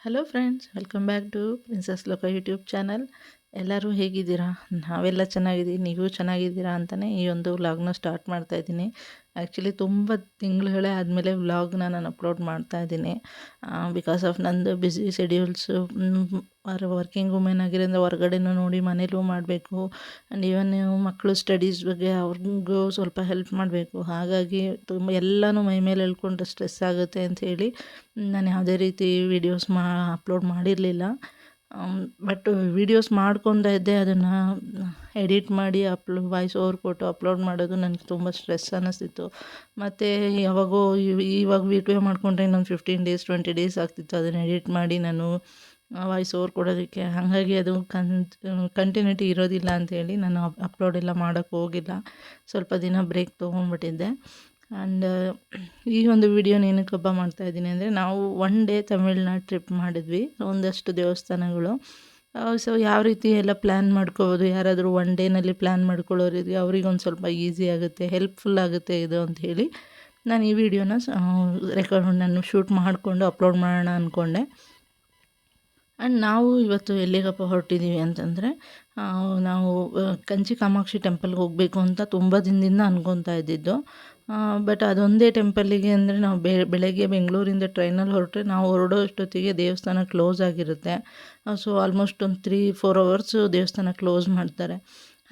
Hello friends welcome back to princess ಲೋಕ YouTube channel ಎಲ್ಲರೂ ಹೇಗಿದ್ದೀರಾ? ನಾವೆಲ್ಲ ಚೆನ್ನಾಗಿದ್ದೀವಿ, ನೀವು ಚೆನ್ನಾಗಿದ್ದೀರಾ ಅಂತಲೇ ಈ ಒಂದು ವ್ಲಾಗ್ನ ಸ್ಟಾರ್ಟ್ ಮಾಡ್ತಾ ಇದ್ದೀನಿ. ಆ್ಯಕ್ಚುಲಿ ತುಂಬ ತಿಂಗಳುಗಳೇ ಆದಮೇಲೆ ವ್ಲಾಗ್ನ ನಾನು ಅಪ್ಲೋಡ್ ಮಾಡ್ತಾ ಇದ್ದೀನಿ. ಬಿಕಾಸ್ ಆಫ್ ನಂದು ಬ್ಯುಸಿ ಶೆಡ್ಯೂಲ್ಸು ವರ್ಕಿಂಗ್ ವುಮೆನ್ ಆಗಿರೋದ್ರಿಂದ ಹೊರ್ಗಡೆನೂ ನೋಡಿ ಮನೇಲೂ ಮಾಡಬೇಕು. ಆ್ಯಂಡ್ ಈವನ್ ಮಕ್ಕಳು ಸ್ಟಡೀಸ್ ಬಗ್ಗೆ ಅವ್ರಿಗೂ ಸ್ವಲ್ಪ ಹೆಲ್ಪ್ ಮಾಡಬೇಕು. ಹಾಗಾಗಿ ತುಂಬ, ಎಲ್ಲನೂ ಮೈ ಮೇಲೆ ಹೇಳ್ಕೊಂಡ್ರೆ ಸ್ಟ್ರೆಸ್ ಆಗುತ್ತೆ ಅಂಥೇಳಿ ನಾನು ಯಾವುದೇ ರೀತಿ ವಿಡಿಯೋಸ್ ಮಾ ಅಪ್ಲೋಡ್ ಮಾಡಿರಲಿಲ್ಲ. ಬಟ್ ವೀಡಿಯೋಸ್ ಮಾಡ್ಕೊತಾ ಇದ್ದೆ, ಅದನ್ನು ಎಡಿಟ್ ಮಾಡಿ ಅಪ್ಲೋ ವಾಯ್ಸ್ ಓವರ್ ಕೊಟ್ಟು ಅಪ್ಲೋಡ್ ಮಾಡೋದು ನನಗೆ ತುಂಬ ಸ್ಟ್ರೆಸ್ ಅನ್ನಿಸ್ತಿತ್ತು ಮತ್ತು ಯಾವಾಗೋ ಇವಾಗ ವೀಡಿಯೋ ಮಾಡಿಕೊಂಡ್ರೆ ಇನ್ನೊಂದು ಫಿಫ್ಟೀನ್ ಡೇಸ್ ಟ್ವೆಂಟಿ ಡೇಸ್ ಆಗ್ತಿತ್ತು ಅದನ್ನು ಎಡಿಟ್ ಮಾಡಿ ನಾನು ವಾಯ್ಸ್ ಓವರ್ ಕೊಡೋದಕ್ಕೆ. ಹಾಗಾಗಿ ಅದು ಕನ್ ಕಂಟಿನ್ಯೂಟಿ ಇರೋದಿಲ್ಲ ಅಂಥೇಳಿ ನಾನು ಅಪ್ಲೋಡ್ ಎಲ್ಲ ಮಾಡೋಕ್ಕೆ ಹೋಗಿಲ್ಲ. ಸ್ವಲ್ಪ ದಿನ ಬ್ರೇಕ್ ತೊಗೊಂಡ್ಬಿಟ್ಟಿದ್ದೆ. ಆ್ಯಂಡ್ ಈ ಒಂದು ವಿಡಿಯೋನ ಏನಕ್ಕೆ ಹಬ್ಬ ಮಾಡ್ತಾಯಿದ್ದೀನಿ ಅಂದರೆ ನಾವು ಒನ್ ಡೇ ತಮಿಳ್ನಾಡು ಟ್ರಿಪ್ ಮಾಡಿದ್ವಿ, ಒಂದಷ್ಟು ದೇವಸ್ಥಾನಗಳು. ಸೊ ಯಾವ ರೀತಿ ಎಲ್ಲ ಪ್ಲ್ಯಾನ್ ಮಾಡ್ಕೋಬೋದು, ಯಾರಾದರೂ ಒನ್ ಡೇನಲ್ಲಿ ಪ್ಲ್ಯಾನ್ ಮಾಡ್ಕೊಳ್ಳೋರಿದ್ರೆ ಅವ್ರಿಗೆ ಸ್ವಲ್ಪ ಈಸಿ ಆಗುತ್ತೆ ಹೆಲ್ಪ್ಫುಲ್ ಆಗುತ್ತೆ ಇದು ಅಂತ ಹೇಳಿ ನಾನು ಈ ವಿಡಿಯೋನ ರೆಕಾರ್ಡ್ ನಾನು ಶೂಟ್ ಮಾಡಿಕೊಂಡು ಅಪ್ಲೋಡ್ ಮಾಡೋಣ ಅಂದ್ಕೊಂಡೆ ಆ್ಯಂಡ್ ನಾವು ಇವತ್ತು ಎಲ್ಲಿಗಪ್ಪ ಹೊರಟಿದ್ದೀವಿ ಅಂತಂದರೆ ನಾವು ಕಂಚಿ ಕಾಮಾಕ್ಷಿ ಟೆಂಪಲ್ಗೆ ಹೋಗಬೇಕು ಅಂತ ತುಂಬ ದಿನದಿಂದ ಅನ್ಕೊತಾ ಇದ್ದಿದ್ದು. ಬಟ್ ಅದೊಂದೇ ಟೆಂಪಲ್ಲಿಗೆ ಅಂದರೆ ನಾವು ಬೆಳಗ್ಗೆ ಬೆಂಗಳೂರಿಂದ ಟ್ರೈನಲ್ಲಿ ಹೊರಟ್ರೆ ನಾವು ಹೊರಡೋ ಅಷ್ಟೊತ್ತಿಗೆ ದೇವಸ್ಥಾನ ಕ್ಲೋಸ್ ಆಗಿರುತ್ತೆ. ಸೊ ಆಲ್ಮೋಸ್ಟ್ ಒಂದು ತ್ರೀ ಫೋರ್ ಅವರ್ಸು ದೇವಸ್ಥಾನ ಕ್ಲೋಸ್ ಮಾಡ್ತಾರೆ.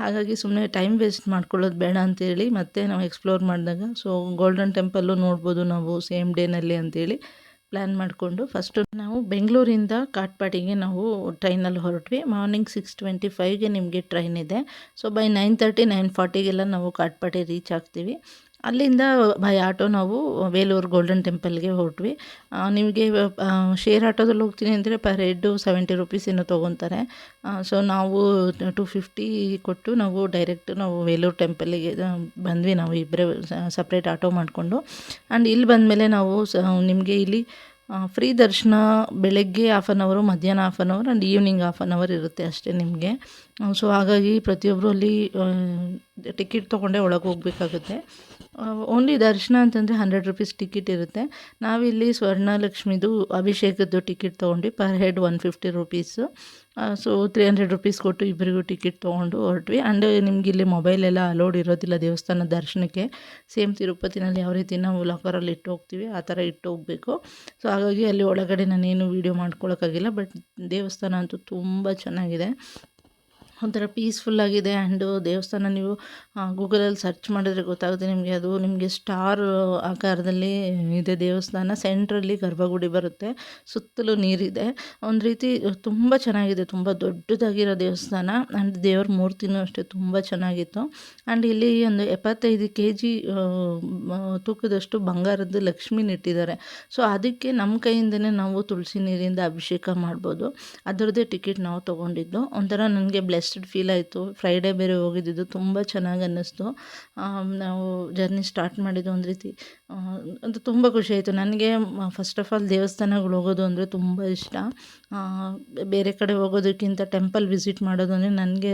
ಹಾಗಾಗಿ ಸುಮ್ಮನೆ ಟೈಮ್ ವೇಸ್ಟ್ ಮಾಡ್ಕೊಳ್ಳೋದು ಬೇಡ ಅಂತೇಳಿ ಮತ್ತೆ ನಾವು ಎಕ್ಸ್ಪ್ಲೋರ್ ಮಾಡಿದಾಗ ಸೊ ಗೋಲ್ಡನ್ ಟೆಂಪಲ್ಲು ನೋಡ್ಬೋದು ನಾವು ಸೇಮ್ ಡೇನಲ್ಲಿ ಅಂತೇಳಿ ಪ್ಲ್ಯಾನ್ ಮಾಡಿಕೊಂಡು ಫಸ್ಟು ನಾವು ಬೆಂಗಳೂರಿಂದ ಕಾಟ್ಪಾಡಿಗೆ ನಾವು ಟ್ರೈನಲ್ಲಿ ಹೊರಟ್ವಿ. ಮಾರ್ನಿಂಗ್ ಸಿಕ್ಸ್ ಟ್ವೆಂಟಿ ಫೈವ್ಗೆ ನಿಮಗೆ ಟ್ರೈನ್ ಇದೆ. So by nine thirty nine ಫಾರ್ಟಿಗೆಲ್ಲ ನಾವು ಕಾಟ್ಪಾಡಿ ರೀಚ್ ಆಗ್ತೀವಿ. ಅಲ್ಲಿಂದ ಬೈ ಆಟೋ ನಾವು ವೇಲೂರು ಗೋಲ್ಡನ್ ಟೆಂಪಲ್ಗೆ ಹೊರಟ್ವಿ. ನಿಮಗೆ ಶೇರ್ ಆಟೋದಲ್ಲಿ ಹೋಗ್ತೀನಿ ಅಂದರೆ ಪರ್ ಹೆಡ್ಡು ಸೆವೆಂಟಿ ರುಪೀಸ್ ಏನೋ ತೊಗೊತಾರೆ. ಸೊ ನಾವು ಟು ಫಿಫ್ಟಿ ಕೊಟ್ಟು ನಾವು ಡೈರೆಕ್ಟ್ ನಾವು ವೇಲೂರು ಟೆಂಪಲ್ಲಿಗೆ ಬಂದ್ವಿ ನಾವು ಇಬ್ಬರೇ ಸಪ್ರೇಟ್ ಆಟೋ ಮಾಡಿಕೊಂಡು. ಆ್ಯಂಡ್ ಇಲ್ಲಿ ಬಂದಮೇಲೆ ನಾವು ಸ, ನಿಮಗೆ ಇಲ್ಲಿ ಫ್ರೀ ದರ್ಶನ ಬೆಳಗ್ಗೆ ಹಾಫ್ ಆನ್ ಅವರು ಮಧ್ಯಾಹ್ನ half an hour and evening half an hour ಇರುತ್ತೆ ಅಷ್ಟೇ ನಿಮಗೆ. ಸೊ ಹಾಗಾಗಿ ಪ್ರತಿಯೊಬ್ಬರು ಅಲ್ಲಿ ಟಿಕೆಟ್ ತೊಗೊಂಡೆ ಒಳಗೆ ಹೋಗಬೇಕಾಗುತ್ತೆ. ಓನ್ಲಿ ದರ್ಶನ ಅಂತಂದರೆ ಹಂಡ್ರೆಡ್ ರುಪೀಸ್ ಟಿಕೆಟ್ ಇರುತ್ತೆ. ನಾವಿಲ್ಲಿ ಸ್ವರ್ಣಲಕ್ಷ್ಮಿದು ಅಭಿಷೇಕದ್ದು ಟಿಕೆಟ್ ತೊಗೊಂಡು per head one fifty rupees so three hundred rupees ಕೊಟ್ಟು ಇಬ್ಬರಿಗೂ ಟಿಕೆಟ್ ತೊಗೊಂಡು ಹೊರಟ್ವಿ. ಆ್ಯಂಡ್ ನಿಮ್ಗೆ ಇಲ್ಲಿ ಮೊಬೈಲ್ ಎಲ್ಲ ಅಲೋಡ್ ಇರೋದಿಲ್ಲ ದೇವಸ್ಥಾನ ದರ್ಶನಕ್ಕೆ. ಸೇಮ್ ತಿರುಪತಿನಲ್ಲಿ ಯಾವ ರೀತಿ ನಾವು ಲಾಕರಲ್ಲಿ ಇಟ್ಟು ಹೋಗ್ತೀವಿ, ಆ ಥರ ಇಟ್ಟು ಹೋಗಬೇಕು. ಸೊ ಹಾಗಾಗಿ ಅಲ್ಲಿ ಒಳಗಡೆ ನಾನೇನು ವೀಡಿಯೋ ಮಾಡ್ಕೊಳಕ್ಕಾಗಿಲ್ಲ ಬಟ್ ದೇವಸ್ಥಾನ ಅಂತೂ ತುಂಬ ಚೆನ್ನಾಗಿದೆ. ಒಂಥರ ಪೀಸ್ಫುಲ್ಲಾಗಿದೆ ಆ್ಯಂಡು ದೇವಸ್ಥಾನ ನೀವು ಗೂಗಲಲ್ಲಿ ಸರ್ಚ್ ಮಾಡಿದ್ರೆ ಗೊತ್ತಾಗುತ್ತೆ ನಿಮಗೆ. ಅದು ನಿಮಗೆ ಸ್ಟಾರ್ ಆಕಾರದಲ್ಲಿ ಇದೆ ದೇವಸ್ಥಾನ. ಸೆಂಟ್ರಲ್ಲಿ ಗರ್ಭಗುಡಿ ಬರುತ್ತೆ. ಸುತ್ತಲೂ ನೀರಿದೆ. ಒಂದು ರೀತಿ ತುಂಬ ಚೆನ್ನಾಗಿದೆ. ತುಂಬ ದೊಡ್ಡದಾಗಿರೋ ದೇವಸ್ಥಾನ. ಆ್ಯಂಡ್ ದೇವ್ರ ಮೂರ್ತಿನೂ ಅಷ್ಟೇ ತುಂಬ ಚೆನ್ನಾಗಿತ್ತು. ಆ್ಯಂಡ್ ಇಲ್ಲಿ ಒಂದು ಎಪ್ಪತ್ತೈದು ಕೆ ಜಿ ತೂಕದಷ್ಟು ಬಂಗಾರದ ಲಕ್ಷ್ಮೀನ ಇಟ್ಟಿದ್ದಾರೆ. ಸೊ ಅದಕ್ಕೆ ನಮ್ಮ ಕೈಯಿಂದನೇ ನಾವು ತುಳಸಿ ನೀರಿಂದ ಅಭಿಷೇಕ ಮಾಡ್ಬೋದು. ಅದರದ್ದೇ ಟಿಕೆಟ್ ನಾವು ತೊಗೊಂಡಿದ್ದು. ಒಂಥರ ನನಗೆ ಬ್ಲೆಸ್ ರಿಲ್ಯಾಕ್ಸ್ಡ್ ಫೀಲ್ ಆಯಿತು. ಫ್ರೈಡೇ ಬೇರೆ ಹೋಗಿದ್ದಿದ್ದು ತುಂಬ ಚೆನ್ನಾಗಿ ಅನ್ನಿಸ್ತು. ನಾವು ಜರ್ನಿ ಸ್ಟಾರ್ಟ್ ಮಾಡಿದ್ದು ಒಂದು ರೀತಿ ಅದು ತುಂಬ ಖುಷಿ ಆಯಿತು. ನನಗೆ ಫಸ್ಟ್ ಆಫ್ ಆಲ್ ದೇವಸ್ಥಾನಗಳು ಹೋಗೋದು ಅಂದರೆ ತುಂಬ ಇಷ್ಟ. ಬೇರೆ ಕಡೆ ಹೋಗೋದಕ್ಕಿಂತ ಟೆಂಪಲ್ ವಿಸಿಟ್ ಮಾಡೋದು ಅಂದರೆ ನನಗೆ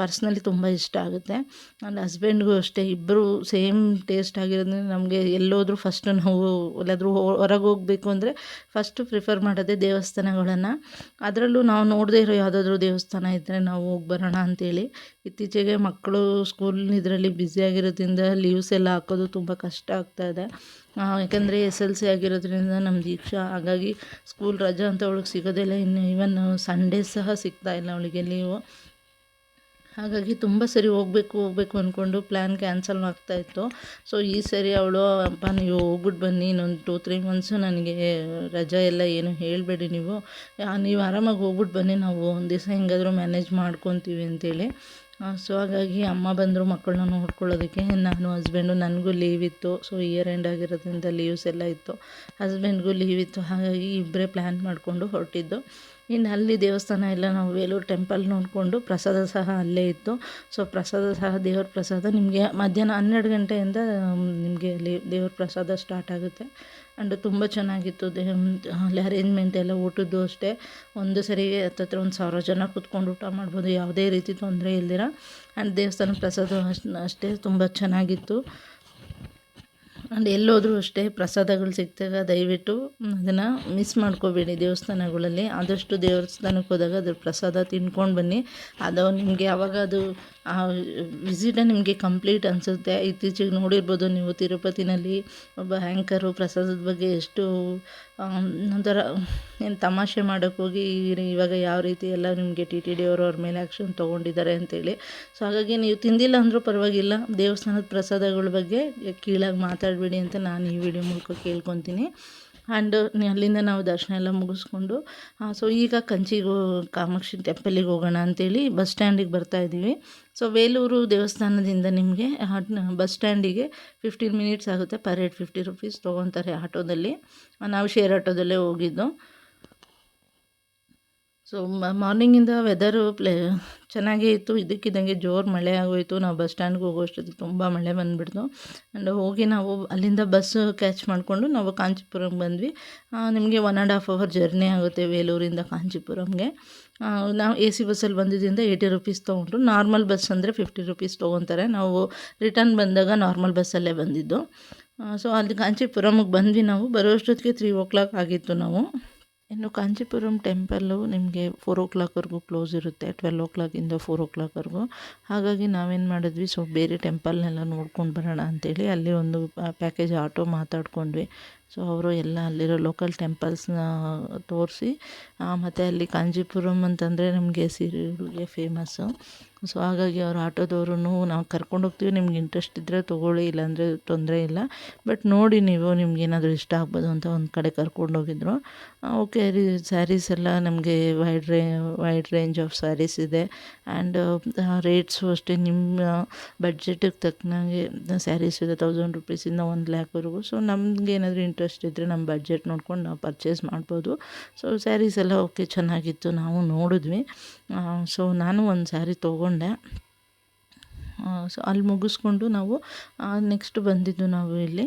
ಪರ್ಸ್ನಲಿ ತುಂಬ ಇಷ್ಟ ಆಗುತ್ತೆ. ನನ್ನ ಹಸ್ಬೆಂಡ್ಗೂ ಅಷ್ಟೇ ಇಬ್ಬರು ಸೇಮ್ ಟೇಸ್ಟ್ ಆಗಿರೋದ್ರಿಂದ ನಮಗೆ ಎಲ್ಲೋದ್ರೂ ಫಸ್ಟ್ ನಾವು ಎಲ್ಲಾದರೂ ಹೊರಗೆ ಹೋಗಬೇಕು ಅಂದರೆ ಫಸ್ಟು ಪ್ರಿಫರ್ ಮಾಡೋದೇ ದೇವಸ್ಥಾನಗಳನ್ನು. ಅದರಲ್ಲೂ ನಾವು ನೋಡದೇ ಇರೋ ಯಾವುದಾದ್ರೂ ದೇವಸ್ಥಾನ ಇದ್ದರೆ ನಾವು ಹೋಗಿ ಬರೋಣ ಅಂತೇಳಿ. ಇತ್ತೀಚೆಗೆ ಮಕ್ಕಳು ಸ್ಕೂಲ್ ಇದರಲ್ಲಿ ಬ್ಯುಸಿ ಆಗಿರೋದ್ರಿಂದ ಲೀವ್ಸ್ ಎಲ್ಲ ಹಾಕೋದು ತುಂಬ ಕಷ್ಟ ಆಗ್ತಾಯಿದೆ ಯಾಕಂದರೆ ಎಸ್ ಎಲ್ ಸಿ ಆಗಿರೋದ್ರಿಂದ ನಮ್ಮ ದೀಕ್ಷಾ, ಹಾಗಾಗಿ ಸ್ಕೂಲ್ ರಜಾ ಅಂತ ಅವಳಿಗೆ ಸಿಗೋದಿಲ್ಲ ಇನ್ನು ಈವನ್ ಸಂಡೇ ಸಹ ಸಿಗ್ತಾಯಿಲ್ಲ ಅವಳಿಗೆ ಲೀವು ಹಾಗಾಗಿ ತುಂಬ ಸರಿ ಹೋಗಬೇಕು ಹೋಗಬೇಕು ಅಂದ್ಕೊಂಡು ಪ್ಲ್ಯಾನ್ ಕ್ಯಾನ್ಸಲ್ ಆಗ್ತಾಯಿತ್ತು ಸೊ ಈ ಸರಿ ಅವಳು, ಅಪ್ಪ, ನೀವು ಹೋಗ್ಬಿಟ್ಟು ಬನ್ನಿ, ಇನ್ನೊಂದು ಟೂ ತ್ರೀ ಮಂತ್ಸು ನನಗೆ ರಜಾ ಎಲ್ಲ ಏನು ಹೇಳಬೇಡಿ ನೀವು. ನೀವು ಆರಾಮಾಗಿ ಹೋಗ್ಬಿಟ್ಟು ಬನ್ನಿ, ನಾವು ಒಂದು ದಿವಸ ಹೆಂಗಾದರೂ ಮ್ಯಾನೇಜ್ ಮಾಡ್ಕೊತೀವಿ ಅಂತೇಳಿ. ಸೊ ಹಾಗಾಗಿ ಅಮ್ಮ ಬಂದರು, ಮಕ್ಕಳನ್ನ ನೋಡ್ಕೊಳ್ಳೋದಕ್ಕೆ. ನಾನು ಹಸ್ಬೆಂಡು ನನಗೂ ಲೀವ್ ಇತ್ತು. ಸೊ ಇಯರ್ ಎಂಡ್ ಆಗಿರೋದ್ರಿಂದ ಲೀವ್ಸ್ ಎಲ್ಲ ಇತ್ತು. ಹಸ್ಬೆಂಡ್ಗೂ ಲೀವ್ ಇತ್ತು. ಹಾಗಾಗಿ ಇಬ್ಬರೇ ಪ್ಲ್ಯಾನ್ ಮಾಡಿಕೊಂಡು ಹೊರಟಿದ್ದು. ಇನ್ನು ಅಲ್ಲಿ ದೇವಸ್ಥಾನ ಎಲ್ಲ ನಾವು ವೇಲೂರು ಟೆಂಪಲ್ ನೋಡಿಕೊಂಡು ಪ್ರಸಾದ ಸಹ ಅಲ್ಲೇ ಇತ್ತು. ಸೊ ಪ್ರಸಾದ ಸಹ ದೇವ್ರ ಪ್ರಸಾದ ನಿಮಗೆ ಮಧ್ಯಾಹ್ನ ಹನ್ನೆರಡು ಗಂಟೆಯಿಂದ ನಿಮಗೆ ಅಲ್ಲಿ ದೇವ್ರ ಪ್ರಸಾದ ಸ್ಟಾರ್ಟ್ ಆಗುತ್ತೆ. ಆ್ಯಂಡ್ ತುಂಬ ಚೆನ್ನಾಗಿತ್ತು ದೇ ಅಲ್ಲಿ ಅರೇಂಜ್ಮೆಂಟ್ ಎಲ್ಲ ಊಟದ್ದು ಅಷ್ಟೇ. ಒಂದು ಸರಿಗೆ ಹತ್ತತ್ರ ಒಂದು ಸಾವಿರ ಜನ ಕೂತ್ಕೊಂಡು ಊಟ ಮಾಡ್ಬೋದು. ಯಾವುದೇ ರೀತಿ ತೊಂದರೆ ಇಲ್ದಿರ. ಆ್ಯಂಡ್ ದೇವಸ್ಥಾನ ಪ್ರಸಾದ ಅಷ್ಟೇ ತುಂಬ ಚೆನ್ನಾಗಿತ್ತು. ಆ್ಯಂಡ್ ಎಲ್ಲೋದ್ರೂ ಅಷ್ಟೇ ಪ್ರಸಾದಗಳು ಸಿಕ್ಕಿದಾಗ ದಯವಿಟ್ಟು ಅದನ್ನು ಮಿಸ್ ಮಾಡ್ಕೋಬೇಡಿ ದೇವಸ್ಥಾನಗಳಲ್ಲಿ. ಆದಷ್ಟು ದೇವಸ್ಥಾನಕ್ಕೆ ಹೋದಾಗ ಅದ್ರ ಪ್ರಸಾದ ತಿನ್ಕೊಂಡು ಬನ್ನಿ. ಅದು ನಿಮಗೆ ಯಾವಾಗ ಅದು ಆ ವಿಸಿಟೇ ನಿಮಗೆ ಕಂಪ್ಲೀಟ್ ಅನಿಸುತ್ತೆ? ಇತ್ತೀಚೆಗೆ ನೋಡಿರ್ಬೋದು ನೀವು ತಿರುಪತಿನಲ್ಲಿ ಒಬ್ಬ ಆ್ಯಂಕರು ಪ್ರಸಾದದ ಬಗ್ಗೆ ಎಷ್ಟು ಒಂಥರ ಏನು ತಮಾಷೆ ಮಾಡೋಕ್ಕೆ ಹೋಗಿ ಇವಾಗ ಯಾವ ರೀತಿ ಎಲ್ಲ ನಿಮಗೆ ಟಿ ಟಿ ಡಿ ಅವರು ಅವ್ರ ಮೇಲೆ ಆ್ಯಕ್ಷನ್ ತೊಗೊಂಡಿದ್ದಾರೆ ಅಂತೇಳಿ. ಸೊ ಹಾಗಾಗಿ ನೀವು ತಿಂದಿಲ್ಲ ಅಂದರೂ ಪರವಾಗಿಲ್ಲ. ದೇವಸ್ಥಾನದ ಪ್ರಸಾದಗಳ ಬಗ್ಗೆ ಕೀಳಾಗಿ ಮಾತಾಡಬೇಡಿ ಅಂತ ನಾನು ಈ ವಿಡಿಯೋ ಮೂಲಕ ಕೇಳ್ಕೊತೀನಿ. ಆ್ಯಂಡ್ ಅಲ್ಲಿಂದ ನಾವು ದರ್ಶನ ಎಲ್ಲ ಮುಗಿಸ್ಕೊಂಡು ಸೊ ಈಗ ಕಂಚಿಗೆ ಕಾಮಾಕ್ಷಿ ಟೆಂಪಲಿಗೆ ಹೋಗೋಣ ಅಂತೇಳಿ ಬಸ್ ಸ್ಟ್ಯಾಂಡಿಗೆ ಬರ್ತಾ ಇದ್ದೀವಿ. ಸೊ ವೇಲೂರು ದೇವಸ್ಥಾನದಿಂದ ನಿಮಗೆ ಬಸ್ ಸ್ಟ್ಯಾಂಡಿಗೆ ಫಿಫ್ಟೀನ್ ಮಿನಿಟ್ಸ್ ಆಗುತ್ತೆ. ಪರ್ ಹೆಡ್ ಫಿಫ್ಟಿ ರುಪೀಸ್ ತೊಗೊತಾರೆ ಆಟೋದಲ್ಲಿ. ನಾವು ಶೇರ್ ಆಟೋದಲ್ಲೇ ಹೋಗಿದ್ದು. ಸೊ ಮಾರ್ನಿಂಗಿಂದ ವೆದರು ಪ್ಲೇ ಚೆನ್ನಾಗೇ ಇತ್ತು. ಇದಕ್ಕಿದ್ದಂಗೆ ಜೋರು ಮಳೆ ಆಗೋಯಿತು. ನಾವು ಬಸ್ ಸ್ಟ್ಯಾಂಡ್ಗೆ ಹೋಗೋಷ್ಟೊತ್ತಿಗೆ ತುಂಬ ಮಳೆ ಬಂದುಬಿಡ್ತು. ಆ್ಯಂಡ್ ಹೋಗಿ ನಾವು ಅಲ್ಲಿಂದ ಬಸ್ ಕ್ಯಾಚ್ ಮಾಡಿಕೊಂಡು ನಾವು ಕಾಂಚೀಪುರಂಗೆ ಬಂದ್ವಿ. ನಿಮಗೆ one and half hour journey ಆಗುತ್ತೆ ವೇಲೂರಿಂದ ಕಾಂಚೀಪುರಂಗೆ. ನಾವು ಎ ಸಿ ಬಸ್ಸಲ್ಲಿ ಬಂದಿದ್ದರಿಂದ ಏಯ್ಟಿ ರುಪೀಸ್ ತೊಗೊಂಡ್ರು. ನಾರ್ಮಲ್ ಬಸ್ ಅಂದರೆ ಫಿಫ್ಟಿ ರುಪೀಸ್ ತೊಗೊತಾರೆ. ನಾವು ರಿಟರ್ನ್ ಬಂದಾಗ ನಾರ್ಮಲ್ ಬಸ್ಸಲ್ಲೇ ಬಂದಿದ್ದು. ಸೊ ಅಲ್ಲಿ ಕಾಂಚೀಪುರಮ್ಗೆ ಬಂದ್ವಿ ನಾವು. ಬರೋಷ್ಟೊತ್ತಿಗೆ ತ್ರೀ ಓ ಕ್ಲಾಕ್ ಆಗಿತ್ತು ನಾವು. ಇನ್ನು ಕಾಂಚೀಪುರಂ ಟೆಂಪಲ್ಲು ನಿಮಗೆ ಫೋರ್ ಓ ಕ್ಲಾಕ್ವರೆಗೂ ಕ್ಲೋಸ್ ಇರುತ್ತೆ ಟ್ವೆಲ್ ಓ ಕ್ಲಾಕಿಂದ ಫೋರ್ ಓ ಕ್ಲಾಕ್ವರೆಗೂ ಹಾಗಾಗಿ ನಾವೇನು ಮಾಡಿದ್ವಿ, ಸೊ ಬೇರೆ ಟೆಂಪಲ್ನೆಲ್ಲ ನೋಡ್ಕೊಂಡು ಬರೋಣ ಅಂತೇಳಿ ಅಲ್ಲಿ ಒಂದು ಪ್ಯಾಕೇಜ್ ಆಟೋ ಮಾತಾಡ್ಕೊಂಡ್ವಿ. ಸೊ ಅವರು ಎಲ್ಲ ಅಲ್ಲಿರೋ ಲೋಕಲ್ ಟೆಂಪಲ್ಸ್ನ ತೋರಿಸಿ ಮತ್ತು ಅಲ್ಲಿ ಕಾಂಜೀಪುರಂ ಅಂತಂದರೆ ನಮಗೆ ಸೀರೆಗಳಿಗೆ ಫೇಮಸ್ಸು ಸೊ ಹಾಗಾಗಿ ಅವ್ರು ಆಟೋದವ್ರು ನಾವು ಕರ್ಕೊಂಡು ಹೋಗ್ತೀವಿ. ನಿಮ್ಗೆ ಇಂಟ್ರೆಸ್ಟ್ ಇದ್ದರೆ ತೊಗೊಳ್ಳಿ, ಇಲ್ಲಾಂದರೆ ತೊಂದರೆ ಇಲ್ಲ. ಬಟ್ ನೋಡಿ ನೀವು ನಿಮ್ಗೆ ಏನಾದರೂ ಇಷ್ಟ ಆಗ್ಬೋದು ಅಂತ ಒಂದು ಕಡೆ ಕರ್ಕೊಂಡು ಹೋಗಿದ್ರು. ಓಕೆ ರೀ ಸ್ಯಾರೀಸ್ ಎಲ್ಲ ನಮಗೆ ವೈಡ್ ರೇ ವೈಡ್ ರೇಂಜ್ ಆಫ್ ಸ್ಯಾರೀಸ್ ಇದೆ. ಆ್ಯಂಡ್ ರೇಟ್ಸು ಅಷ್ಟೇ ನಿಮ್ಮ ಬಡ್ಜೆಟಿಗೆ ತಕ್ಕನಾಗೆ ಸ್ಯಾರೀಸ್ ಇದೆ ತೌಸಂಡ್ ರುಪೀಸಿಂದ ಒಂದು ಲ್ಯಾಕ್ವರೆಗೂ ಸೊ ನಮ್ಗೆ ಏನಾದರೂ ಇಂಟ್ರೆಸ್ಟ್ ಇದ್ದರೆ ನಮ್ಮ ಬಡ್ಜೆಟ್ ನೋಡ್ಕೊಂಡು ನಾವು ಪರ್ಚೇಸ್ ಮಾಡ್ಬೋದು. ಸೊ ಸ್ಯಾರೀಸ್ ಎಲ್ಲ ಓಕೆ ಚೆನ್ನಾಗಿತ್ತು. ನಾವು ನೋಡಿದ್ವಿ. ಸೊ ನಾನು ಒಂದು ಸ್ಯಾರಿ ತೊಗೊಂಡೆ ಸೊ ಅಲ್ಲಿ ಮುಗಿಸ್ಕೊಂಡು ನಾವು ನೆಕ್ಸ್ಟ್ ಬಂದಿದ್ದು ನಾವು ಇಲ್ಲಿ.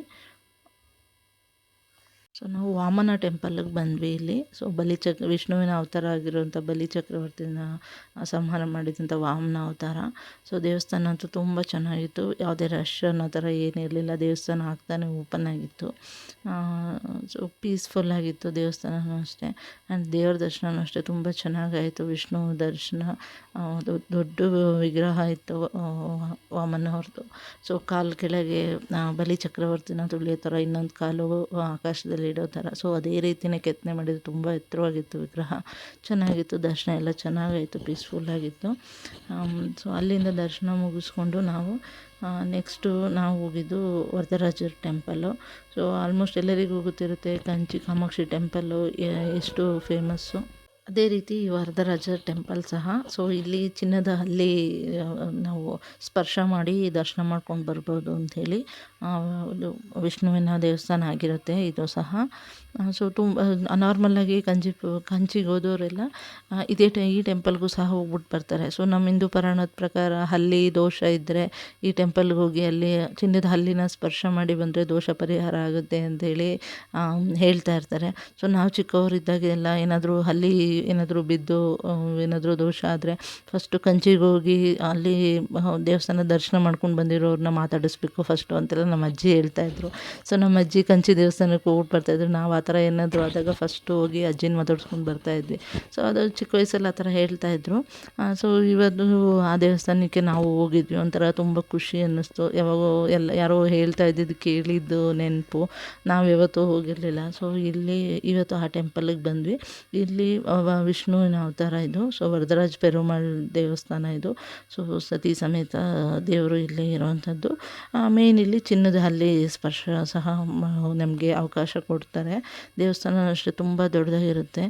ಸೊ ನಾವು ವಾಮನ ಟೆಂಪಲ್ಗೆ ಬಂದ್ವಿ ಇಲ್ಲಿ. ಸೊ ಬಲಿಚಕ್ರ ವಿಷ್ಣುವಿನ ಅವತಾರ ಆಗಿರುವಂಥ ಬಲಿಚಕ್ರವರ್ತಿನ ಸಂಹಾರ ಮಾಡಿದಂಥ ವಾಮನ ಅವತಾರ. ಸೊ ದೇವಸ್ಥಾನ ಅಂತೂ ತುಂಬ ಚೆನ್ನಾಗಿತ್ತು. ಯಾವುದೇ ರಶ್ ಅನ್ನೋ ಥರ ಏನಿರಲಿಲ್ಲ ದೇವಸ್ಥಾನ ಆಗ್ತಾನೆ ಓಪನ್ ಆಗಿತ್ತು. ಸೊ ಪೀಸ್ಫುಲ್ ಆಗಿತ್ತು ದೇವಸ್ಥಾನವೂ ಅಷ್ಟೇ. ಆ್ಯಂಡ್ ದೇವ್ರ ದರ್ಶನವೂ ಅಷ್ಟೇ. ತುಂಬ ಚೆನ್ನಾಗಾಯಿತು ವಿಷ್ಣು ದರ್ಶನ. ದೊಡ್ಡ ವಿಗ್ರಹ ಇತ್ತು ವಾಮನ ಅವ್ರದ್ದು ಸೊ ಕಾಲು ಕೆಳಗೆ ಬಲಿ ಚಕ್ರವರ್ತಿನ ತುಳಿಯೋ ಥರ ಇನ್ನೊಂದು ಕಾಲು ಆಕಾಶದಲ್ಲಿ ಇಡೋ ಥರ. ಸೊ ಅದೇ ರೀತಿಯೇ ಕೆತ್ತನೆ ಮಾಡಿದ್ದು ತುಂಬ ಎತ್ತರವಾಗಿತ್ತು ವಿಗ್ರಹ. ಚೆನ್ನಾಗಿತ್ತು, ದರ್ಶನ ಎಲ್ಲ ಚೆನ್ನಾಗಾಯಿತು ಪೀಸ್ಫುಲ್ಲಾಗಿತ್ತು ಸೊ ಅಲ್ಲಿಂದ ದರ್ಶನ ಮುಗಿಸ್ಕೊಂಡು ನಾವು ನೆಕ್ಸ್ಟು ನಾವು ಹೋಗಿದ್ದು ವರದರಾಜರ ಟೆಂಪಲ್ಲು ಸೊ ಆಲ್ಮೋಸ್ಟ್ ಎಲ್ಲರಿಗೂ ಗೊತ್ತಿರುತ್ತೆ, ಕಂಚಿ, ಕಾಮಾಕ್ಷಿ ಟೆಂಪಲ್ಲು ಎಷ್ಟು ಫೇಮಸ್ಸು ಅದೇ ರೀತಿ ವರದರಾಜ ಟೆಂಪಲ್ ಸಹ. ಸೊ ಇಲ್ಲಿ ಚಿನ್ನದ ಹಲ್ಲಿ ನಾವು ಸ್ಪರ್ಶ ಮಾಡಿ ದರ್ಶನ ಮಾಡ್ಕೊಂಡು ಬರ್ಬೋದು ಅಂಥೇಳಿ ಇದು ವಿಷ್ಣುವಿನ ದೇವಸ್ಥಾನ ಆಗಿರುತ್ತೆ. ಇದು ಸಹ ಸೊ ತುಂಬ ನಾರ್ಮಲ್ಲಾಗಿ ಕಂಚಿ ಕಂಚಿಗೆ ಹೋದವರೆಲ್ಲ ಇದೇ ಟೈ, ಈ ಟೆಂಪಲ್ಗೂ ಸಹ ಹೋಗ್ಬಿಟ್ಟು ಬರ್ತಾರೆ. ಸೊ ನಮ್ಮ ಹಿಂದೂ ಪುರಾಣದ ಪ್ರಕಾರ ಹಲ್ಲಿ, ದೋಷ ಇದ್ದರೆ ಈ ಟೆಂಪಲ್ಗೆ ಹೋಗಿ ಅಲ್ಲಿ ಚಿನ್ನದ ಹಲ್ಲಿನ ಸ್ಪರ್ಶ ಮಾಡಿ ಬಂದರೆ ದೋಷ ಪರಿಹಾರ ಆಗುತ್ತೆ ಅಂತೇಳಿ ಹೇಳ್ತಾ ಇರ್ತಾರೆ. ಸೊ ನಾವು ಚಿಕ್ಕವರಿದ್ದಾಗೆಲ್ಲ ಏನಾದರೂ ಹಲ್ಲಿ, ಏನಾದರೂ ಬಿದ್ದು ಏನಾದರೂ ದೋಷ ಆದರೆ ಫಸ್ಟು ಕಂಚಿಗೆ ಹೋಗಿ ಅಲ್ಲಿ ದೇವಸ್ಥಾನ ದರ್ಶನ ಮಾಡ್ಕೊಂಡು ಬಂದಿರೋರನ್ನ ಮಾತಾಡಿಸ್ಬೇಕು ಫಸ್ಟು ಅಂತೆಲ್ಲ ನಮ್ಮ ಅಜ್ಜಿ ಹೇಳ್ತಾಯಿದ್ರು ಸೊ ನಮ್ಮ ಅಜ್ಜಿ ಕಂಚಿ ದೇವಸ್ಥಾನಕ್ಕೆ ಹೋಗ್ಬಿಟ್ಟು ಬರ್ತಾಯಿದ್ರು ನಾವು ಆ ಥರ ಏನಾದರೂ ಆದಾಗ ಫಸ್ಟು ಹೋಗಿ ಅಜ್ಜಿನ ಮಾತಾಡ್ಸ್ಕೊಂಡು ಬರ್ತಾಯಿದ್ವಿ ಸೊ ಅದು ಚಿಕ್ಕ ವಯಸ್ಸಲ್ಲಿ ಆ ಥರ ಹೇಳ್ತಾಯಿದ್ರು ಸೊ ಇವತ್ತು ಆ ದೇವಸ್ಥಾನಕ್ಕೆ ನಾವು ಹೋಗಿದ್ವಿ. ಒಂಥರ ತುಂಬ ಖುಷಿ ಅನ್ನಿಸ್ತು. ಯಾವಾಗೋ ಎಲ್ಲ, ಯಾರೋ ಹೇಳ್ತಾ ಇದ್ದಿದ್ದು ಕೇಳಿದ್ದು ನೆನಪು. ನಾವು ಯಾವತ್ತೂ ಹೋಗಿರಲಿಲ್ಲ. ಸೊ ಇಲ್ಲಿ, ಇವತ್ತು ಆ ಟೆಂಪಲಿಗೆ ಬಂದ್ವಿ. ಇಲ್ಲಿ ವಿಷ್ಣುವಿನ ಅವತಾರ ಇದು. ಸೊ ವರದರಾಜ ಪೆರುಮಾಳ್ ದೇವಸ್ಥಾನ ಇದು. ಸೊ ಸತಿ ಸಮೇತ ದೇವರು ಇಲ್ಲಿ ಇರುವಂಥದ್ದು. ಮೇನ್ ಇಲ್ಲಿ ಚಿನ್ನದ ಹಲ್ಲಿ ಸ್ಪರ್ಶ ಸಹ ನಮಗೆ ಅವಕಾಶ ಕೊಡ್ತಾರೆ. ದೇವಸ್ಥಾನ ಅಷ್ಟೇ ತುಂಬ ದೊಡ್ಡದಾಗಿರುತ್ತೆ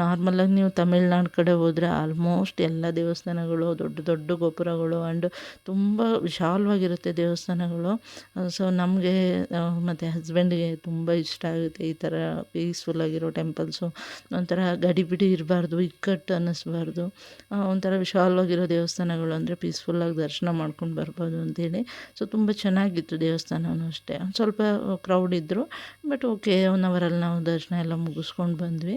ನಾರ್ಮಲಾಗಿ ನೀವು ತಮಿಳ್ನಾಡು ಕಡೆ ಹೋದರೆ ಆಲ್ಮೋಸ್ಟ್ ಎಲ್ಲ ದೇವಸ್ಥಾನಗಳು, ದೊಡ್ಡ ದೊಡ್ಡ ಗೋಪುರಗಳು ಆ್ಯಂಡ್ ತುಂಬ ವಿಶಾಲವಾಗಿರುತ್ತೆ ದೇವಸ್ಥಾನಗಳು. ಸೊ ನಮಗೆ ಮತ್ತು ಹಸ್ಬೆಂಡ್ಗೆ ತುಂಬ ಇಷ್ಟ ಆಗುತ್ತೆ ಈ ಥರ ಪೀಸ್ಫುಲ್ಲಾಗಿರೋ ಟೆಂಪಲ್ಸು ಒಂಥರ ಗಡಿಬಿಡಿ ಇರಬಾರ್ದು, ಇಕ್ಕಟ್ಟು ಅನ್ನಿಸ್ಬಾರ್ದು. ಒಂಥರ ವಿಶಾಲವಾಗಿರೋ ದೇವಸ್ಥಾನಗಳು ಅಂದರೆ ಪೀಸ್ಫುಲ್ಲಾಗಿ ದರ್ಶನ ಮಾಡ್ಕೊಂಡು ಬರ್ಬೋದು ಅಂತೇಳಿ. ಸೊ ತುಂಬ ಚೆನ್ನಾಗಿತ್ತು ದೇವಸ್ಥಾನವೂ ಅಷ್ಟೇ. ಸ್ವಲ್ಪ ಕ್ರೌಡ್ ಇದ್ದರು ಬಟ್ ಓಕೆ ಒನ್ ಅವರಲ್ಲಿ ನಾವು ದರ್ಶನ ಎಲ್ಲ ಮುಗಿಸ್ಕೊಂಡು ಬಂದ್ವಿ.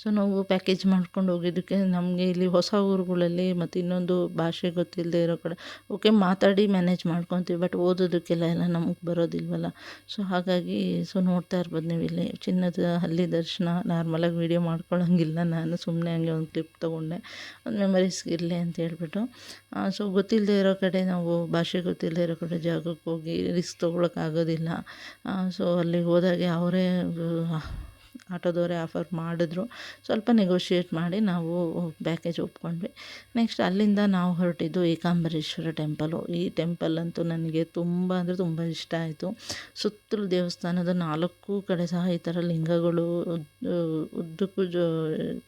ಸೊ ನಾವು ಪ್ಯಾಕೇಜ್ ಮಾಡ್ಕೊಂಡು ಹೋಗಿದ್ದಕ್ಕೆ ನಮಗೆ ಇಲ್ಲಿ ಹೊಸ ಊರುಗಳಲ್ಲಿ ಮತ್ತು ಇನ್ನೊಂದು ಭಾಷೆ ಗೊತ್ತಿಲ್ಲದೆ ಇರೋ ಕಡೆ ಓಕೆ ಮಾತಾಡಿ ಮ್ಯಾನೇಜ್ ಮಾಡ್ಕೊತೀವಿ ಬಟ್ ಓದೋದಕ್ಕೆಲ್ಲ ಎಲ್ಲ ನಮಗೆ ಬರೋದಿಲ್ವಲ್ಲ. ಸೊ ಹಾಗಾಗಿ ಸೊ ನೋಡ್ತಾ ಇರ್ಬೋದು ನೀವು ಇಲ್ಲಿ. ಚಿನ್ನದ ಹಲ್ಲಿ ದರ್ಶನ ನಾರ್ಮಲಾಗಿ ವೀಡಿಯೋ ಮಾಡ್ಕೊಳ್ಳೋಂಗಿಲ್ಲ ನಾನು ಸುಮ್ಮನೆ ಹಂಗೆ ಒಂದು ಕ್ಲಿಪ್ ತೊಗೊಂಡೆ. ಒಂದು ಮೆಮರೀಸ್ ಇರಲಿ ಅಂತ ಹೇಳ್ಬಿಟ್ಟು. ಸೊ ಗೊತ್ತಿಲ್ಲದೆ ಇರೋ ಕಡೆ ನಾವು ಭಾಷೆ ಗೊತ್ತಿಲ್ಲದೆ ಇರೋ ಕಡೆ ಜಾಗಕ್ಕೆ ಹೋಗಿ ರಿಸ್ಕ್ ತೊಗೊಳಕ್ಕಾಗೋದಿಲ್ಲ. ಸೊ ಅಲ್ಲಿಗೆ ಹೋದಾಗೆ ಅವರೇ ಆಟೋದವರೇ ಆಫರ್ ಮಾಡಿದ್ರು. ಸ್ವಲ್ಪ ನೆಗೋಷಿಯೇಟ್ ಮಾಡಿ ನಾವು ಪ್ಯಾಕೇಜ್ ಒಪ್ಕೊಂಡ್ವಿ. ನೆಕ್ಸ್ಟ್ ಅಲ್ಲಿಂದ ನಾವು ಹೊರಟಿದ್ದು ಏಕಾಂಬರೇಶ್ವರ ಟೆಂಪಲು ಈ ಟೆಂಪಲ್ ಅಂತೂ ನನಗೆ ತುಂಬ ಅಂದರೆ ತುಂಬ ಇಷ್ಟ ಆಯಿತು. ಸುತ್ತಲೂ ದೇವಸ್ಥಾನದ ನಾಲ್ಕು ಕಡೆ ಸಹ ಈ ಥರ ಲಿಂಗಗಳು ಉದ್ದಕ್ಕೂ ಜೋ,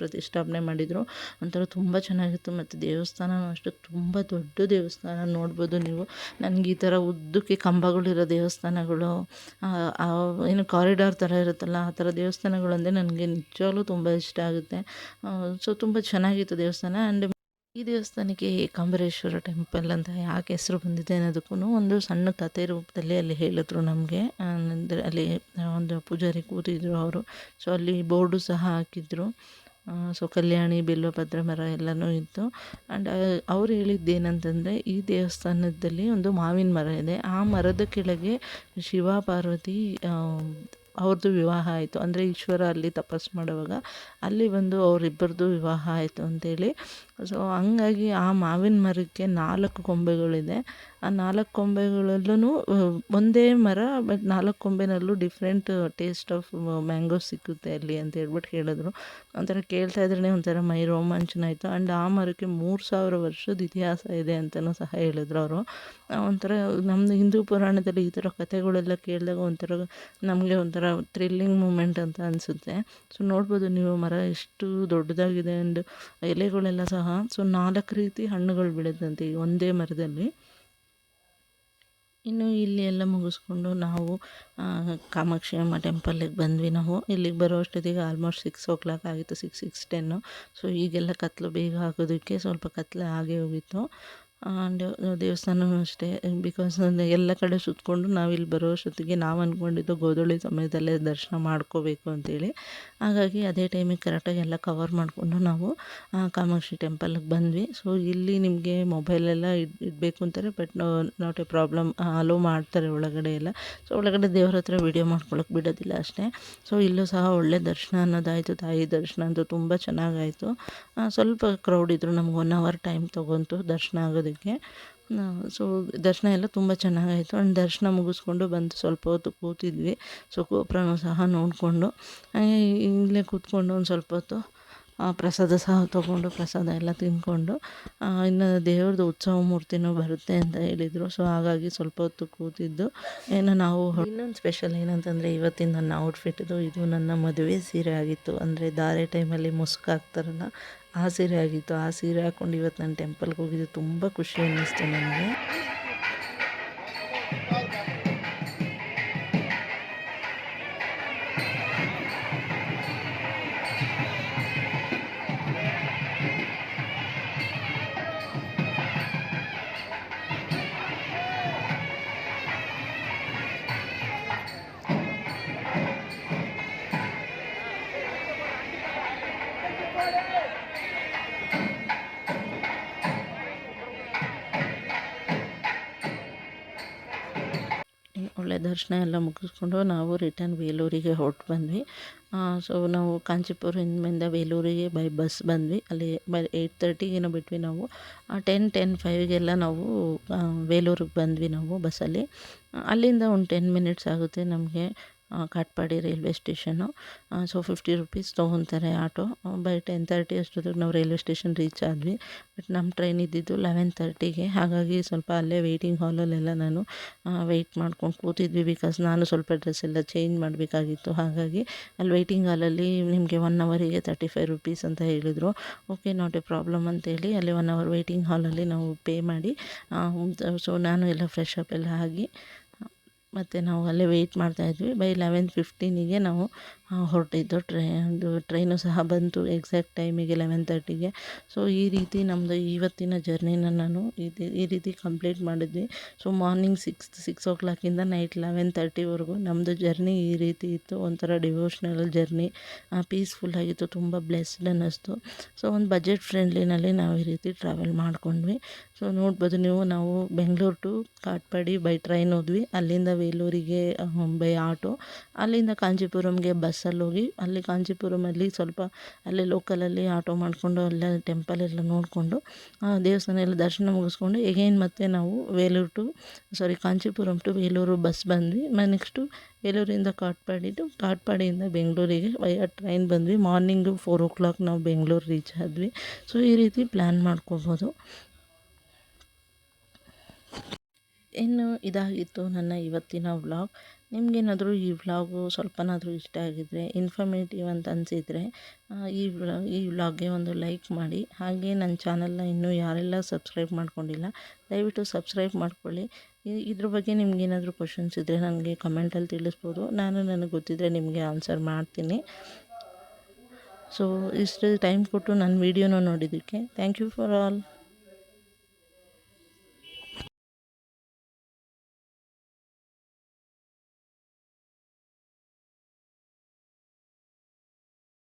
ಪ್ರತಿಷ್ಠಾಪನೆ ಮಾಡಿದರು. ಒಂಥರ ತುಂಬ ಚೆನ್ನಾಗಿತ್ತು. ಮತ್ತು ದೇವಸ್ಥಾನವೂ ಅಷ್ಟೇ ತುಂಬ ದೊಡ್ಡ ದೇವಸ್ಥಾನ ನೋಡ್ಬೋದು ನೀವು. ನನಗೆ ಈ ಥರ ಉದ್ದಕ್ಕೆ ಕಂಬಗಳಿರೋ ದೇವಸ್ಥಾನಗಳು ಏನು ಕಾರಿಡಾರ್ ಥರ ಇರುತ್ತಲ್ಲ, ಆ ಥರ ದೇವಸ್ಥಾನಗಳು ಅಂದರೆ ನನಗೆ ನಿಜವಾಗ್ಲೂ ತುಂಬ ಇಷ್ಟ ಆಗುತ್ತೆ. ಸೊ ತುಂಬ ಚೆನ್ನಾಗಿತ್ತು ದೇವಸ್ಥಾನ. ಆ್ಯಂಡ್ ಈ ದೇವಸ್ಥಾನಕ್ಕೆ ಏಕಾಂಬರೇಶ್ವರ ಟೆಂಪಲ್ ಅಂತ ಯಾಕೆ ಹೆಸರು ಬಂದಿದೆ ಅನ್ನೋದಕ್ಕೂ ಒಂದು ಸಣ್ಣ ಕಥೆ ರೂಪದಲ್ಲಿ ಅಲ್ಲಿ ಹೇಳಿದ್ರು ನಮಗೆ. ಅಂದರೆ ಅಲ್ಲಿ ಒಂದು ಪೂಜಾರಿ ಕೂತಿದ್ರು ಅವರು. ಸೊ ಅಲ್ಲಿ ಬೋರ್ಡು ಸಹ ಹಾಕಿದ್ರು. ಸೊ ಕಲ್ಯಾಣಿ ಬಿಲ್ವಭದ್ರ ಮರ ಎಲ್ಲನೂ ಇತ್ತು. ಆ್ಯಂಡ್ ಅವ್ರು ಹೇಳಿದ್ದೇನಂತಂದರೆ ಈ ದೇವಸ್ಥಾನದಲ್ಲಿ ಒಂದು ಮಾವಿನ ಮರ ಇದೆ. ಆ ಮರದ ಕೆಳಗೆ ಶಿವ, ಪಾರ್ವತಿ ಅವ್ರದ್ದು ವಿವಾಹ ಆಯಿತು. ಅಂದರೆ ಈಶ್ವರ ಅಲ್ಲಿ ತಪಸ್ಸು ಮಾಡುವಾಗ ಅಲ್ಲಿ ಬಂದು ಅವರಿಬ್ಬರದು ವಿವಾಹ ಆಯಿತು ಅಂತೇಳಿ. ಸೊ ಹಂಗಾಗಿ ಆ ಮಾವಿನ ಮರಕ್ಕೆ ನಾಲ್ಕು ಕೊಂಬೆಗಳಿದೆ. ಆ ನಾಲ್ಕು ಕೊಂಬೆಗಳಲ್ಲೂ ಒಂದೇ ಮರ, ಬಟ್ ನಾಲ್ಕು ಕೊಂಬೆನಲ್ಲೂ ಡಿಫ್ರೆಂಟ್ ಟೇಸ್ಟ್ ಆಫ್ ಮ್ಯಾಂಗೋ ಸಿಕ್ಕುತ್ತೆ ಅಲ್ಲಿ ಅಂತ ಹೇಳ್ಬಿಟ್ಟು ಹೇಳಿದ್ರು. ಒಂಥರ ಕೇಳ್ತಾ ಇದ್ರೇ ಒಂಥರ ಮೈ ರೋಮಾಂಚನ ಆಯಿತು. ಆ್ಯಂಡ್ ಆ ಮರಕ್ಕೆ ಮೂರು ಸಾವಿರ ವರ್ಷದ ಇತಿಹಾಸ ಇದೆ ಅಂತಲೂ ಸಹ ಹೇಳಿದ್ರು ಅವರು. ಒಂಥರ ನಮ್ಮದು ಹಿಂದೂ ಪುರಾಣದಲ್ಲಿ ಈ ಥರ ಕಥೆಗಳೆಲ್ಲ ಕೇಳಿದಾಗ ಒಂಥರ ನಮಗೆ ಒಂಥರ ಥ್ರಿಲ್ಲಿಂಗ್ ಮೂಮೆಂಟ್ ಅಂತ ಅನಿಸುತ್ತೆ. ಸೊ ನೋಡ್ಬೋದು ನೀವು ಮರ ಎಷ್ಟು ದೊಡ್ಡದಾಗಿದೆ ಆ್ಯಂಡ್ ಎಲೆಗಳೆಲ್ಲ ಸಹ ಸೊ ನಾಲ್ಕು ರೀತಿ ಹಣ್ಣುಗಳು ಬೆಳೆದಂತೆ ಒಂದೇ ಮರದಲ್ಲಿ. ಇನ್ನು ಇಲ್ಲಿ ಎಲ್ಲ ಮುಗಿಸ್ಕೊಂಡು ನಾವು ಕಾಮಾಕ್ಷಿ ಅಮ್ಮ ಟೆಂಪಲ್ಲಿಗೆ ಬಂದ್ವಿ ನಾವು. ಇಲ್ಲಿಗೆ ಬರೋ ಅಷ್ಟೊತ್ತಿಗೆ ಆಲ್ಮೋಸ್ಟ್ ಸಿಕ್ಸ್ ಓ ಕ್ಲಾಕ್ ಆಗಿತ್ತು ಸಿಕ್ಸ್ ಸಿಕ್ಸ್ ಟೆನ್ನು ಸೊ ಈಗೆಲ್ಲ ಕತ್ಲು ಬೇಗ ಹಾಕೋದಕ್ಕೆ ಸ್ವಲ್ಪ ಕತ್ಲೆ ಆಗೇ ಹೋಗಿತ್ತು. ದೇವಸ್ಥಾನವೂ ಅಷ್ಟೇ ಬಿಕಾಸ್ ಎಲ್ಲ ಕಡೆ ಸುತ್ತಕೊಂಡು ನಾವು ಇಲ್ಲಿ ಬರೋ ಅಷ್ಟೊತ್ತಿಗೆ ನಾವು ಅಂದ್ಕೊಂಡಿದ್ದು ಗೋಧೂಳಿ ಸಮಯದಲ್ಲೇ ದರ್ಶನ ಮಾಡ್ಕೋಬೇಕು ಅಂತೇಳಿ. ಹಾಗಾಗಿ ಅದೇ ಟೈಮಿಗೆ ಕರೆಕ್ಟಾಗಿ ಎಲ್ಲ ಕವರ್ ಮಾಡಿಕೊಂಡು ನಾವು ಕಾಮಾಕ್ಷಿ ಟೆಂಪಲ್ಗೆ ಬಂದ್ವಿ. ಸೊ ಇಲ್ಲಿ ನಿಮಗೆ ಮೊಬೈಲೆಲ್ಲ ಇಡ್ ಇಡಬೇಕು ಅಂತಾರೆ but not a problem allow ಮಾಡ್ತಾರೆ ಒಳಗಡೆ ಎಲ್ಲ. ಸೊ ಒಳಗಡೆ ದೇವ್ರ ಹತ್ರ ವೀಡಿಯೋ ಮಾಡ್ಕೊಳಕ್ಕೆ ಬಿಡೋದಿಲ್ಲ ಅಷ್ಟೇ. ಸೊ ಇಲ್ಲೂ ಸಹ ಒಳ್ಳೆ ದರ್ಶನ ಅನ್ನೋದಾಯಿತು. ತಾಯಿ ದರ್ಶನ ಅಂತೂ ತುಂಬ ಚೆನ್ನಾಗಾಯಿತು. ಸ್ವಲ್ಪ ಕ್ರೌಡ್ ಇದ್ದರು ನಮ್ಗೆ ಒನ್ ಅವರ್ ಟೈಮ್ ತೊಗೊಂತು ದರ್ಶನ ಆಗೋದಕ್ಕೆ. ಅದಕ್ಕೆ ಸೊ ದರ್ಶನ ಎಲ್ಲ ತುಂಬ ಚೆನ್ನಾಗಾಯಿತು. ಆ್ಯಂಡ್ ದರ್ಶನ ಮುಗಿಸ್ಕೊಂಡು ಬಂದು ಸ್ವಲ್ಪ ಹೊತ್ತು ಕೂತಿದ್ವಿ. ಸೊ ಗೋಪುರನೂ ಸಹ ನೋಡಿಕೊಂಡು. ಇಲ್ಲೇ ಕೂತ್ಕೊಂಡು ಒಂದು ಸ್ವಲ್ಪ ಹೊತ್ತು ಪ್ರಸಾದ ಸಹ ತೊಗೊಂಡು, ಪ್ರಸಾದ ಎಲ್ಲ ತಿಂದ್ಕೊಂಡು ಇನ್ನು ದೇವ್ರದ್ದು ಉತ್ಸವ ಮೂರ್ತಿನೂ ಬರುತ್ತೆ ಅಂತ ಹೇಳಿದರು. ಸೊ ಹಾಗಾಗಿ ಸ್ವಲ್ಪ ಹೊತ್ತು ಕೂತಿದ್ದು. ಏನು ನಾವು ಇನ್ನೊಂದು ಸ್ಪೆಷಲ್ ಏನಂತಂದರೆ ಇವತ್ತಿನ ನನ್ನ ಔಟ್ಫಿಟ್ದು ಇದು ನನ್ನ ಮದುವೆ ಸೀರೆ ಆಗಿತ್ತು. ಅಂದರೆ ಧಾರೆ ಟೈಮಲ್ಲಿ ಮುಸ್ಕ್ ಹಾಕ್ತಾರಲ್ಲ, ಆ ಸೀರೆ ಆಗಿತ್ತು. ಆ ಸೀರೆ ಹಾಕ್ಕೊಂಡು ಇವತ್ತು ನಾನು ಟೆಂಪಲ್ಗೆ ಹೋಗಿದ್ದು ತುಂಬ ಖುಷಿ ಅನ್ನಿಸ್ತು ನನಗೆ. ಒಳ್ಳೆ ದರ್ಶನ ಎಲ್ಲ ಮುಗಿಸ್ಕೊಂಡು ನಾವು ರಿಟರ್ನ್ ಬೇಲೂರಿಗೆ ಹೊರಟು ಬಂದ್ವಿ. ಸೊ ನಾವು ಕಾಂಚೀಪುರದಿಂದ ಬೇಲೂರಿಗೆ ಬೈ ಬಸ್ ಬಂದ್ವಿ. ಅಲ್ಲಿ ಬೈ ಏಯ್ಟ್ ತರ್ಟಿಗೇನೋ ಬಿಟ್ವಿ ನಾವು. ಟೆನ್ ಟೆನ್ ಫೈವ್ಗೆಲ್ಲ ನಾವು ಬೇಲೂರಿಗೆ ಬಂದ್ವಿ ನಾವು ಬಸ್ಸಲ್ಲಿ. ಅಲ್ಲಿಂದ ಒಂದು ಟೆನ್ ಮಿನಿಟ್ಸ್ ಆಗುತ್ತೆ ನಮಗೆ. Katpadi railway station. So fifty rupees ತೊಗೊತಾರೆ auto. By ten thirty ಅಷ್ಟೊತ್ತಿಗೆ ನಾವು ರೈಲ್ವೆ ಸ್ಟೇಷನ್ ರೀಚ್ ಆದ್ವಿ. ಬಟ್ ನಮ್ಮ ಟ್ರೈನ್ ಇದ್ದಿದ್ದು ಲೆವೆನ್ ತರ್ಟಿಗೆ ಹಾಗಾಗಿ ಸ್ವಲ್ಪ ಅಲ್ಲೇ ವೆಯ್ಟಿಂಗ್ ಹಾಲಲ್ಲೆಲ್ಲ ನಾನು ವೆಯ್ಟ್ ಮಾಡ್ಕೊಂಡು ಕೂತಿದ್ವಿ ಬಿಕಾಸ್ ನಾನು ಸ್ವಲ್ಪ ಡ್ರೆಸ್ ಎಲ್ಲ ಚೇಂಜ್ ಮಾಡಬೇಕಾಗಿತ್ತು. ಹಾಗಾಗಿ ಅಲ್ಲಿ ವೆಯ್ಟಿಂಗ್ ಹಾಲಲ್ಲಿ ನಿಮಗೆ ಒನ್ ಅವರಿಗೆ ತರ್ಟಿ ಫೈವ್ ರುಪೀಸ್ ಅಂತ ಹೇಳಿದರು. ಓಕೆ ನಾಟ್ ಎ ಪ್ರಾಬ್ಲಮ್ ಅಂತೇಳಿ ಅಲ್ಲಿ ಒನ್ ಅವರ್ ವೆಯ್ಟಿಂಗ್ ಹಾಲಲ್ಲಿ ನಾವು ಪೇ ಮಾಡಿ ಸೊ ನಾನು ಎಲ್ಲ ಫ್ರೆಶ್ ಅಪ್ ಎಲ್ಲ ಆಗಿ ಮತ್ತು ನಾವು ಅಲ್ಲೇ ವೆಯ್ಟ್ ಮಾಡ್ತಾಯಿದ್ವಿ ಬೈ ಲೆವೆನ್ ಫಿಫ್ಟೀನಿಗೆ ನಾವು ಹೊರಟಿದ್ದು ಟ್ರೈ ಅದು ಟ್ರೈನು ಸಹ ಬಂತು ಎಕ್ಸಾಕ್ಟ್ ಟೈಮಿಗೆ ಲೆವೆನ್ ತರ್ಟಿಗೆ ಸೊ ಈ ರೀತಿ ನಮ್ಮದು ಇವತ್ತಿನ ಜರ್ನಿನ ನಾನು ಇದು, ಈ ರೀತಿ ಕಂಪ್ಲೀಟ್ ಮಾಡಿದ್ವಿ. So morning six six o ಕ್ಲಾಕಿಂದ night eleven ತರ್ಟಿವರೆಗೂ ನಮ್ಮದು ಜರ್ನಿ ಈ ರೀತಿ ಇತ್ತು. ಒಂಥರ ಡಿವೋಷ್ನಲ್ ಜರ್ನಿ ಪೀಸ್ಫುಲ್ ಆಗಿತ್ತು, ತುಂಬ ಬ್ಲೆಸ್ಡ್ ಅನ್ನಿಸ್ತು. ಸೊ ಒಂದು ಬಜೆಟ್ ಫ್ರೆಂಡ್ಲಿನಲ್ಲಿ ನಾವು ಈ ರೀತಿ ಟ್ರಾವೆಲ್ ಮಾಡ್ಕೊಂಡ್ವಿ. ಸೊ ನೋಡ್ಬೋದು ನೀವು, ನಾವು Bengaluru to Katpadi by train ಹೋದ್ವಿ. ಅಲ್ಲಿಂದ ವೇಲೂರಿಗೆ ಬೈ ಆಟೋ. ಅಲ್ಲಿಂದ ಕಾಂಚೀಪುರಂಗೆ ಬಸ್ಸಲ್ಲಿ ಹೋಗಿ, ಅಲ್ಲಿ ಕಾಂಚೀಪುರಮಲ್ಲಿ ಸ್ವಲ್ಪ ಅಲ್ಲೇ ಲೋಕಲಲ್ಲಿ ಆಟೋ ಮಾಡಿಕೊಂಡು, ಅಲ್ಲೇ ಟೆಂಪಲ್ ಎಲ್ಲ ನೋಡಿಕೊಂಡು ದೇವಸ್ಥಾನ ಎಲ್ಲ ದರ್ಶನ ಮುಗಿಸ್ಕೊಂಡು ಎಗೈನ್ ಮತ್ತೆ ನಾವು Vellore to sorry Kanchipuram to Vellore bus ಬಂದ್ವಿ. ನೆಕ್ಸ್ಟು ವೇಲೂರಿಂದ ಕಾಟ್ಪಾಡಿದು ಕಾಟ್ಪಾಡಿಯಿಂದ ಬೆಂಗಳೂರಿಗೆ ವಯ ಟ್ರೈನ್ ಬಂದ್ವಿ. ಮಾರ್ನಿಂಗು ಫೋರ್ ಓ ಕ್ಲಾಕ್ ನಾವು ಬೆಂಗಳೂರು ರೀಚ್ ಆದ್ವಿ. ಸೊ ಈ ರೀತಿ ಪ್ಲ್ಯಾನ್ ಮಾಡ್ಕೋಬೋದು. ಇನ್ನು ಇದಾಗಿತ್ತು ನನ್ನ ಇವತ್ತಿನ ವ್ಲಾಗ್. ನಿಮಗೇನಾದರೂ ಈ ವ್ಲಾಗು ಸ್ವಲ್ಪನಾದರೂ ಇಷ್ಟ ಆಗಿದ್ದರೆ ಇನ್ಫಾರ್ಮೇಟಿವ್ ಅಂತ ಅನಿಸಿದರೆ ಈ ವ್ಲಾಗ್ ಈ ವ್ಲಾಗ್ಗೆ ಒಂದು ಲೈಕ್ ಮಾಡಿ. ಹಾಗೆ ನನ್ನ ಚಾನಲ್ನ ಇನ್ನೂ ಯಾರೆಲ್ಲ ಸಬ್ಸ್ಕ್ರೈಬ್ ಮಾಡ್ಕೊಂಡಿಲ್ಲ, ದಯವಿಟ್ಟು ಸಬ್ಸ್ಕ್ರೈಬ್ ಮಾಡ್ಕೊಳ್ಳಿ. ಇದ್ರ ಬಗ್ಗೆ ನಿಮಗೇನಾದರೂ ಕ್ವಶನ್ಸ್ ಇದ್ದರೆ ನನಗೆ ಕಮೆಂಟಲ್ಲಿ ತಿಳಿಸ್ಬೋದು. ನಾನು ನನಗೆ ಗೊತ್ತಿದ್ದರೆ ನಿಮಗೆ ಆನ್ಸರ್ ಮಾಡ್ತೀನಿ. ಸೊ ಇಷ್ಟು ಟೈಮ್ ಕೊಟ್ಟು ನನ್ನ ವೀಡಿಯೋನ ನೋಡಿದ್ದಕ್ಕೆ ಥ್ಯಾಂಕ್ ಯು ಫಾರ್ ಆಲ್